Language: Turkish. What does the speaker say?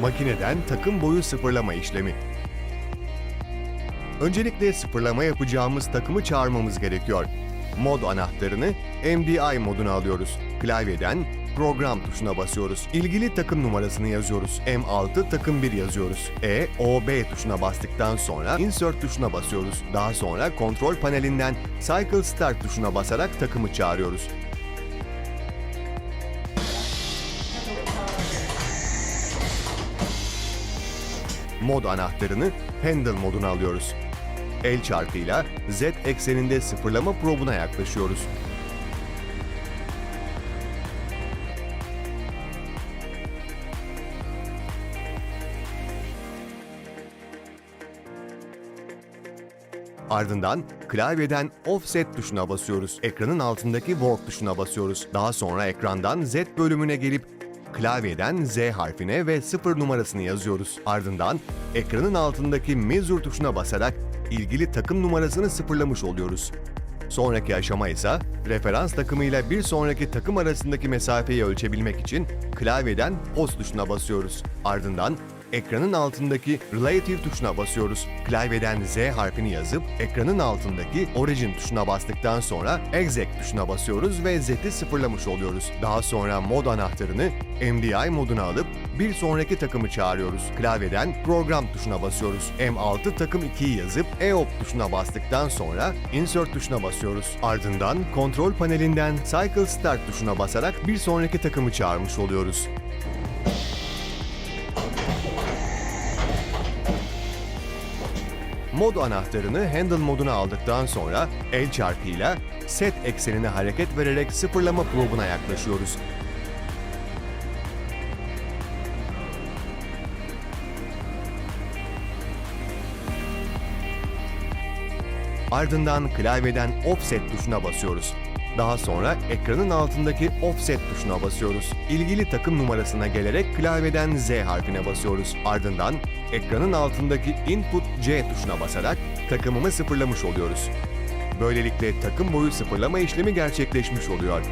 Makineden takım boyu sıfırlama işlemi. Öncelikle sıfırlama yapacağımız takımı çağırmamız gerekiyor. Mod anahtarını MDI moduna alıyoruz. Klavyeden program tuşuna basıyoruz. İlgili takım numarasını yazıyoruz. M6 takım 1 yazıyoruz. E, O, B tuşuna bastıktan sonra Insert tuşuna basıyoruz. Daha sonra kontrol panelinden Cycle Start tuşuna basarak takımı çağırıyoruz. Mod anahtarını Handle moduna alıyoruz. El çarkıyla Z ekseninde sıfırlama probuna yaklaşıyoruz. Ardından klavyeden Offset tuşuna basıyoruz. Ekranın altındaki Work tuşuna basıyoruz. Daha sonra ekrandan Z bölümüne gelip klavyeden Z harfine ve 0 numarasını yazıyoruz. Ardından ekranın altındaki Measure tuşuna basarak ilgili takım numarasını sıfırlamış oluyoruz. Sonraki aşama ise referans takımıyla bir sonraki takım arasındaki mesafeyi ölçebilmek için klavyeden Pos tuşuna basıyoruz. Ardından ekranın altındaki Relative tuşuna basıyoruz. Klavyeden Z harfini yazıp ekranın altındaki Origin tuşuna bastıktan sonra Exec tuşuna basıyoruz ve Z'i sıfırlamış oluyoruz. Daha sonra mod anahtarını MDI moduna alıp bir sonraki takımı çağırıyoruz. Klavyeden Program tuşuna basıyoruz. M6 takım 2'yi yazıp EOP tuşuna bastıktan sonra Insert tuşuna basıyoruz. Ardından kontrol panelinden Cycle Start tuşuna basarak bir sonraki takımı çağırmış oluyoruz. Mod anahtarını Handle moduna aldıktan sonra el çarkıyla Set eksenine hareket vererek sıfırlama probuna yaklaşıyoruz. Ardından klavyeden Offset tuşuna basıyoruz. Daha sonra ekranın altındaki Offset tuşuna basıyoruz. İlgili takım numarasına gelerek klavyeden Z harfine basıyoruz. Ardından ekranın altındaki Input C tuşuna basarak takımımı sıfırlamış oluyoruz. Böylelikle takım boyu sıfırlama işlemi gerçekleşmiş oluyor.